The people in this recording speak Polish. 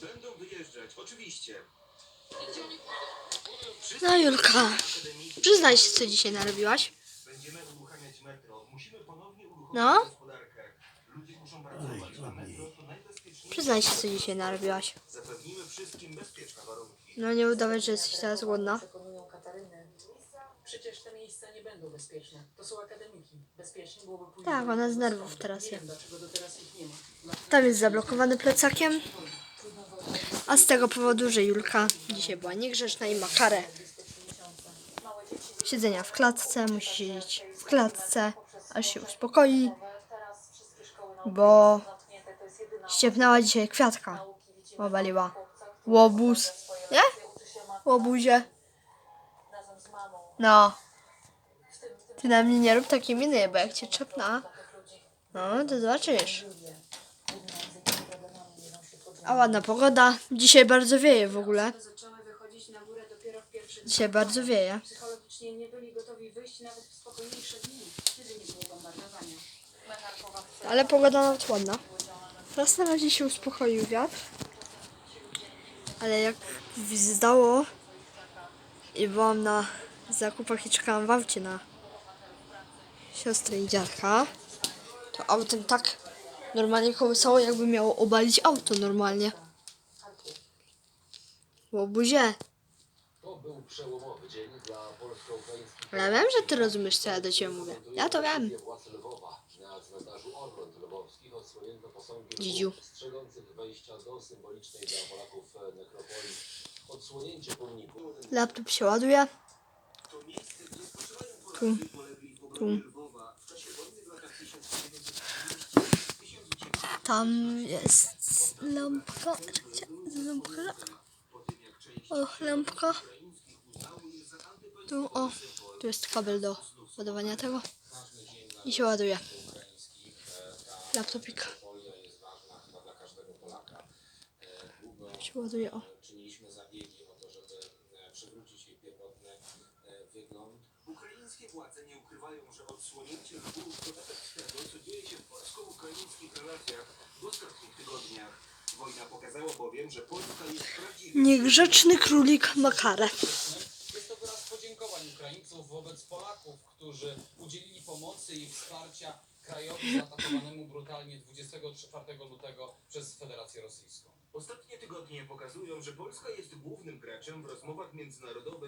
Będą wyjeżdżać, oczywiście. No Julka, przyznaj się co dzisiaj narobiłaś. będziemy uruchamiać metro. Musimy ponownie uruchomić No? gospodarkę. Ludzie muszą pracować, a metro to najbezpieczniejsze. Przyznaj się co dzisiaj narobiłaś. Zapewnimy wszystkim bezpieczne warunki. No nie udawać, że jesteś teraz głodna. Przekonują Katarynę. Przecież te miejsca nie będą bezpieczne. To są akademiki. Bezpiecznie byłoby pójść Tak, ona z nerwów teraz Nie je. wiem, dlaczego do teraz ich nie ma. Dla- Tam jest zablokowany plecakiem. A z tego powodu, że Julka dzisiaj była niegrzeczna i ma karę siedzenia w klatce. Musi siedzieć w klatce, aż się uspokoi, bo ściepnęła dzisiaj kwiatka. Obaliła. Łobuz. Nie? Łobuzie. No. Ty na mnie nie rób takiej miny, bo jak cię czepna, no to zobaczysz. A ładna pogoda. Dzisiaj bardzo wieje w ogóle. Zaczęły wychodzić na górę dopiero w pierwszy dzień. Dzisiaj bardzo wieje. Psychologicznie nie byli gotowi wyjść nawet w spokojniejsze dni, kiedy nie było bombardowania. Menarkowa Ale pogoda nawet ładna. Raz na razie się uspokoił wiatr. Ale jak zdało i byłam na zakupach i czekałam w aucie na siostrę i dziadka, to autem tak normalnie kołysało, jakby miało obalić auto normalnie. Dla polsko-ukraińskich Ale wiem, że ty rozumiesz, co ja do ciebie mówię. Ja to wiem. władz Lwowa. Na cmentarzu Orląt Lwowskich Tam jest lampka. Lampka. O, lampka. Tu, o, tu jest kabel do ładowania tego. I się ładuje. Laptopik. Się ładuje, o. e, e. Ukraińskie władze nie ukrywają, że odsłonięcie Lwów to efekt tego, co dzieje się w polsko-ukraińskich relacjach w ostatnich tygodniach. Wojna pokazała bowiem, że Polska jest prawdziwym Niegrzeczny królik ma karę. Jest to wyraz podziękowań Ukraińców wobec Polaków, którzy udzielili pomocy i wsparcia krajowi zaatakowanemu brutalnie 24 lutego przez Federację Rosyjską. Ostatnie tygodnie pokazują, że Polska jest głównym graczem w rozmowach międzynarodowych